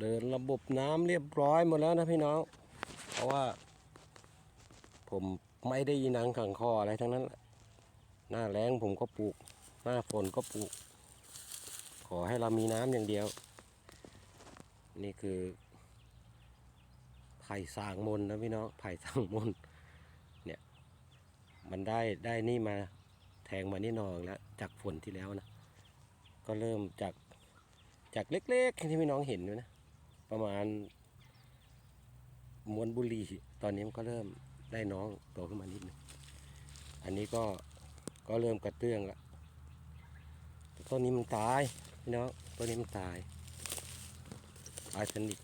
เดินระบบน้ำเรียบร้อยหมดแล้วนะพี่น้อง เพราะว่า ผมไม่ได้ยินังขังคออะไรทั้งนั้น หน้าแรงผมก็ปลูก หน้าฝนก็ปลูก ขอให้เรามีน้ำอย่างเดียว นี่คือไผ่สางมนนะพี่น้องไผ่สางมนเนี่ย มันได้ได้นี่มาแทงมานี่นองแล้วจากฝนที่แล้วนะ ก็เริ่มจากจากเล็กๆที่พี่น้องเห็นอยู่นะ ประมาณมวนบุรีตอนนี้มันก็เริ่มได้น้องโตขึ้นมานิดนึงอันนี้ก็ก็เริ่มกระเตื้องละแต่ต้นนี้มันตายพี่น้องต้นนี้มันตายตายสนิท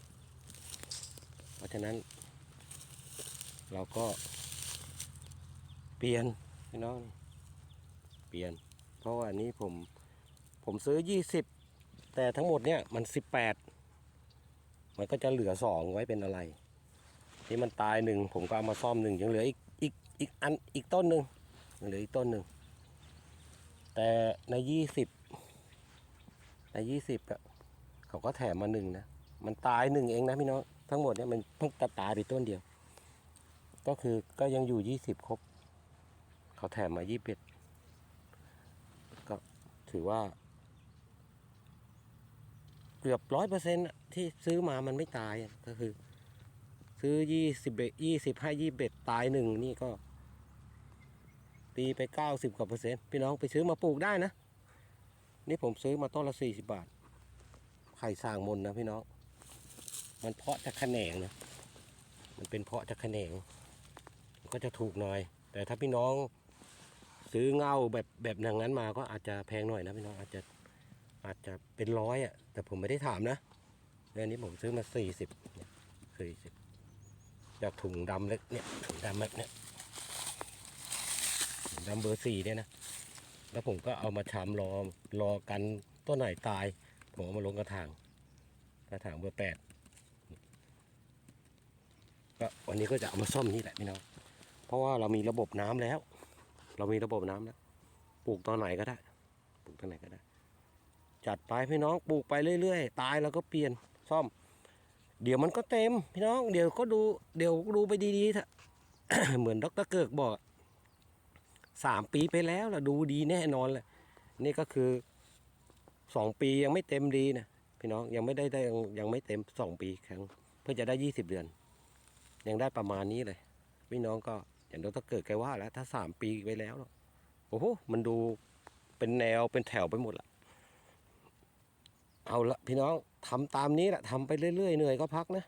เพราะฉะนั้น เราก็ เปลี่ยนพี่น้องเปลี่ยน เพราะว่าอันนี้ผมผมซื้อยี่สิบแต่ทั้งหมดเนี่ยมันสิบแปด มันก็จะเหลือสองไว้เป็นอะไร ที่มันตายหนึ่งผมก็เอามาซ่อมหนึ่งยังเหลืออีกอีกอีกอันอีกต้นหนึ่งยังเหลืออีกต้นหนึ่งแต่ในยี่สิบในยี่สิบอะเขาก็แถมมาหนึ่งนะมันตายหนึ่งเองนะพี่น้องทั้งหมดเนี่ยมันเพิ่งจะตายไปต้นเดียว ก็คือก็ยังอยู่ยี่สิบครบ เขาแถมมายี่สิบก็ถือว่า เกือบร้อยเปอร์เซ็นต์ที่ซื้อมามันไม่ตายก็คือ ซื้อยี่สิบเอ็ดยี่สิบห้ายี่สิบเอ็ดตายหนึ่งนี่ก็ ตีไปเก้าสิบกว่าเปอร์เซ็นต์พี่น้องไปซื้อมาปลูกได้นะ นี่ผมซื้อมาต้นละสี่สิบบาท ไข่สร้างมนนะพี่น้อง มันเพาะจากแขนงนะมันเป็นเพาะจากแขนง ก็จะถูกหน่อย แต่ถ้าพี่น้องซื้อเงาแบบแบบอย่างนั้นมาก็อาจจะแพงหน่อยนะพี่น้องอาจจะ อาจจะเป็นร้อยอะ แต่ผมไม่ได้ถามนะเรื่องนี้ผมซื้อมาสี่สิบเนี่ยสี่สิบจากถุงดำเล็กเนี่ยถุงดำเล็กเนี่ยถุงดำเบอร์สี่เนี่ยนะ แล้วผมก็เอามาชำรอรอกันต้นไหนตาย ผมเอามาลงกระถางกระถางเบอร์แปดก็วันนี้ก็จะเอามาซ่อมนี่แหละพี่น้องเพราะว่าเรามีระบบน้ำแล้ว เรามีระบบน้ำแล้ว ปลูกตอนไหนก็ได้ ปลูกตอนไหนก็ได้ จัดไปพี่น้องปลูกไปเรื่อยๆ ตายแล้วก็เปลี่ยนซ่อม เดี๋ยวมันก็เต็ม พี่น้องเดี๋ยวก็ดูเดี๋ยวดูไปดีๆเถอะเหมือนดรเกิกบอกสามปีไปแล้วล่ะดูดีแน่นอนเลยนี่ก็คือสองปียังไม่เต็มดีนะพี่น้องยังไม่ได้ได้ยังไม่เต็มสองปีครั้งเพื่อจะได้ยี่สิบเดือน ยังได้ประมาณนี้เลย พี่น้องก็อย่างดรเกิดแกว่าแล้ว ถ้าสามปีไปแล้วโอ้โหมันดูเป็นแนวเป็นแถวไปหมดละ เอาละพี่น้องทำตามนี้แหละทำไปเรื่อยๆเหนื่อยก็พักนะ